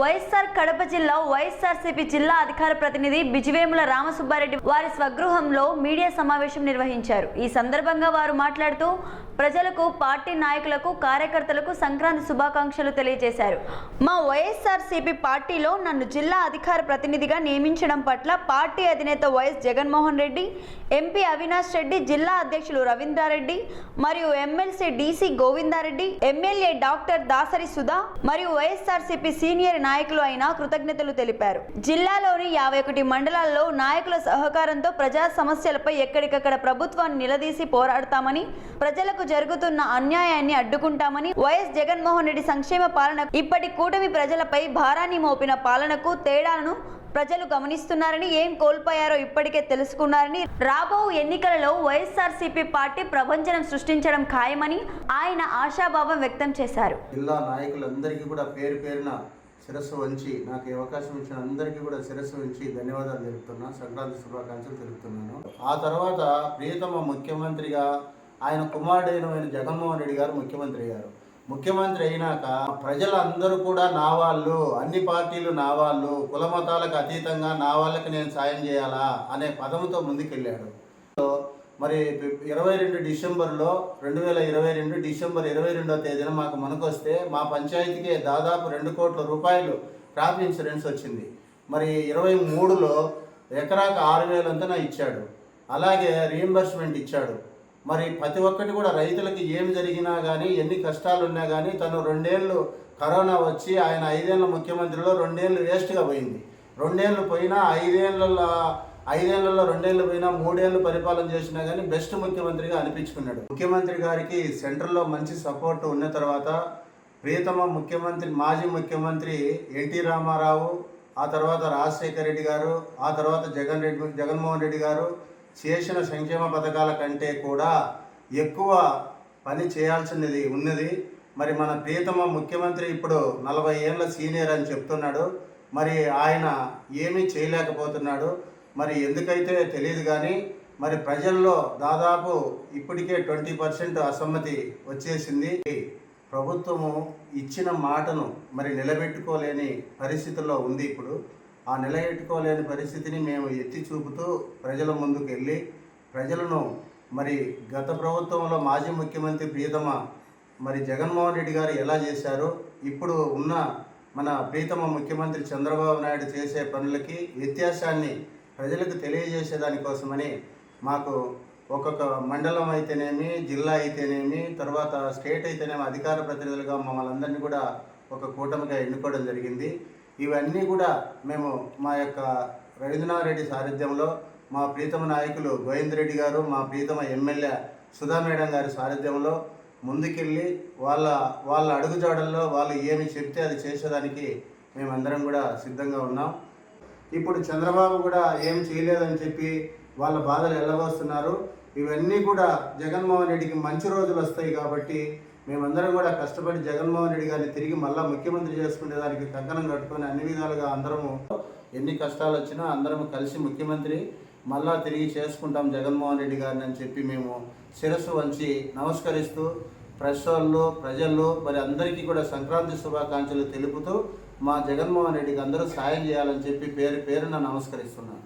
వైఎస్ఆర్ కడప జిల్లా వైఎస్ఆర్సీపీ జిల్లా అధికార ప్రతినిధి బిజివేముల రామసుబ్బారెడ్డి వారి స్వగృహంలో మీడియా సమావేశం నిర్వహించారు. ఈ సందర్భంగా వారు మాట్లాడుతూ ప్రజలకు పార్టీ నాయకులకు కార్యకర్తలకు సంక్రాంతి శుభాకాంక్షలు తెలియజేశారు. మా వైఎస్ఆర్సీపీ పార్టీలో నన్ను జిల్లా అధికార ప్రతినిధిగా నియమించడం పట్ల పార్టీ అధినేత వైఎస్ జగన్మోహన్ రెడ్డి ఎంపీ అవినాష్ రెడ్డి జిల్లా అధ్యక్షులు రవీంద్రారెడ్డి మరియు MLC DC Govinda Reddy MLA doctor Dasari Sudha మరియు వైఎస్ఆర్సీపీ సీనియర్ నాయకులు అయిన కృతజ్ఞతలు తెలిపారు. జిల్లాలోని యాభై ఒకటి మండలాల్లో నాయకుల సహకారంతో ప్రజా సమస్యలపై ఎక్కడికక్కడ ప్రభుత్వాన్ని నిలదీసి పోరాడతామని ప్రజలకు జరుగుతున్న అన్యాయాన్ని అడ్డుకుంటామని వైఎస్ జగన్మోహన్ రెడ్డి సంక్షేమ పాలన ఇప్పటి కూటమి ప్రజలపై భారాన్ని మోపిన పాలనకు తేడాలను ప్రజలు గమనిస్తున్నారని ఏం కోల్పోయారో ఇప్పటికే తెలుసుకున్నారని రాబో ఎన్నికలలో వైఎస్ఆర్సీపీ పార్టీ ప్రపంచం సృష్టించడం ఖాయమని ఆయన ఆశాభావం వ్యక్తం చేశారు. జిల్లా నాయకులందరికీ కూడా పేరు పేరున శిరస్సు వంచి నాకు ఈ అవకాశం ఇచ్చిన అందరికీ కూడా శిరస్సు వంచి ధన్యవాదాలు తెలుపుతున్నా. సంక్రాంతి శుభాకాంక్షలు తెలుపుతున్నాను. ఆ తర్వాత ప్రియతమ ముఖ్యమంత్రిగా ఆయన కుమారుడైన జగన్మోహన్ రెడ్డి గారు ముఖ్యమంత్రి అయ్యారు. ముఖ్యమంత్రి అయినాక ప్రజలందరూ కూడా నా వాళ్ళు అన్ని పార్టీలు నా వాళ్ళు కుల మతాలకు అతీతంగా నా వాళ్ళకి నేను సాయం చేయాలా అనే పదంతో ముందుకెళ్ళాడు. మరి ఇరవై రెండు డిసెంబర్లో రెండు వేల ఇరవై రెండు డిసెంబర్ ఇరవై రెండో తేదీన మాకు మనకొస్తే మా పంచాయతీకి దాదాపు రెండు కోట్ల రూపాయలు క్రాప్ ఇన్సూరెన్స్ వచ్చింది. మరి ఇరవై మూడులో ఎకరాకు ఆరు వేలంతా ఇచ్చాడు. అలాగే రీఎంబర్స్మెంట్ ఇచ్చాడు. మరి ప్రతి ఒక్కటి కూడా రైతులకి ఏం జరిగినా కానీ ఎన్ని కష్టాలు ఉన్నా కానీ తను రెండేళ్ళు కరోనా వచ్చి ఆయన ఐదేళ్ళ ముఖ్యమంత్రిలో రెండేళ్ళు వేస్ట్గా పోయింది. రెండేళ్ళు పోయినా ఐదేళ్ళ ఐదేళ్ళలో రెండేళ్ళు పోయినా మూడేళ్ళు పరిపాలన చేసినా కానీ బెస్ట్ ముఖ్యమంత్రిగా అనిపించుకున్నాడు. ముఖ్యమంత్రి గారికి సెంట్రల్లో మంచి సపోర్ట్ ఉన్న తర్వాత ప్రియతమ ముఖ్యమంత్రి మాజీ ముఖ్యమంత్రి ఎన్టీ రామారావు ఆ తర్వాత రాజశేఖర రెడ్డి గారు ఆ తర్వాత జగన్ రెడ్డి జగన్మోహన్ రెడ్డి గారు చేసిన సంక్షేమ పథకాల కంటే కూడా ఎక్కువ పని చేయాల్సినది ఉన్నది. మరి మన ప్రియతమ ముఖ్యమంత్రి ఇప్పుడు నలభై ఏళ్ళ సీనియర్ అని చెప్తున్నాడు. మరి ఆయన ఏమీ చేయలేకపోతున్నాడు. మరి ఎందుకైతే తెలియదు కానీ మరి ప్రజల్లో దాదాపు ఇప్పటికే ట్వంటీ పర్సెంట్ అసమ్మతి వచ్చేసింది. ప్రభుత్వము ఇచ్చిన మాటను మరి నిలబెట్టుకోలేని పరిస్థితుల్లో ఉంది ఇప్పుడు. ఆ నిలబెట్టుకోలేని పరిస్థితిని మేము ఎత్తి చూపుతూ ప్రజల ముందుకు వెళ్ళి ప్రజలను మరి గత ప్రభుత్వంలో మాజీ ముఖ్యమంత్రి ప్రియతమ మరి జగన్మోహన్ రెడ్డి గారు ఎలా చేశారో? ఇప్పుడు ఉన్న మన ప్రీతమ ముఖ్యమంత్రి చంద్రబాబు నాయుడు చేసే పనులకి వ్యత్యాసాన్ని ప్రజలకు తెలియజేసే దానికోసమని మాకు ఒక్కొక్క మండలం అయితేనేమి జిల్లా అయితేనేమి తర్వాత స్టేట్ అయితేనేమి అధికార ప్రతినిధులుగా మమ్మల్ని అందరినీ కూడా ఒక కూటమిగా ఎన్నుకోవడం జరిగింది. ఇవన్నీ కూడా మేము మా యొక్క రవీంద్రనాథ్ రెడ్డి సారథ్యంలో మా ప్రీతమ నాయకులు గోవింద్ రెడ్డి గారు మా ప్రీతమ ఎమ్మెల్యే సుధా మేడం గారి సారథ్యంలో ముందుకెళ్ళి వాళ్ళ వాళ్ళ అడుగుజాడల్లో వాళ్ళు ఏమి చెప్తే అది చేసేదానికి మేమందరం కూడా సిద్ధంగా ఉన్నాం. ఇప్పుడు చంద్రబాబు కూడా ఏం చేయలేదని చెప్పి వాళ్ళ బాధలు ఎల్లబోస్తున్నారు ఇవన్నీ కూడా జగన్మోహన్ రెడ్డికి మంచి రోజులు వస్తాయి కాబట్టి మేమందరం కూడా కష్టపడి జగన్మోహన్ రెడ్డి గారిని తిరిగి మళ్ళీ ముఖ్యమంత్రి చేసుకునే దానికి కంకణం కట్టుకొని అన్ని విధాలుగా అందరము ఎన్ని కష్టాలు వచ్చినా అందరం కలిసి ముఖ్యమంత్రి మళ్ళా తిరిగి చేసుకుంటాం జగన్మోహన్ రెడ్డి గారిని అని చెప్పి మేము శిరస్సు వంచి నమస్కరిస్తూ ప్రెస్ వాళ్ళు ప్రజలు మరి అందరికీ కూడా సంక్రాంతి శుభాకాంక్షలు తెలుపుతూ మా జగన్మోహన్ రెడ్డికి అందరూ సాయం చేయాలని చెప్పి పేరు పేరున నమస్కరిస్తున్నాను.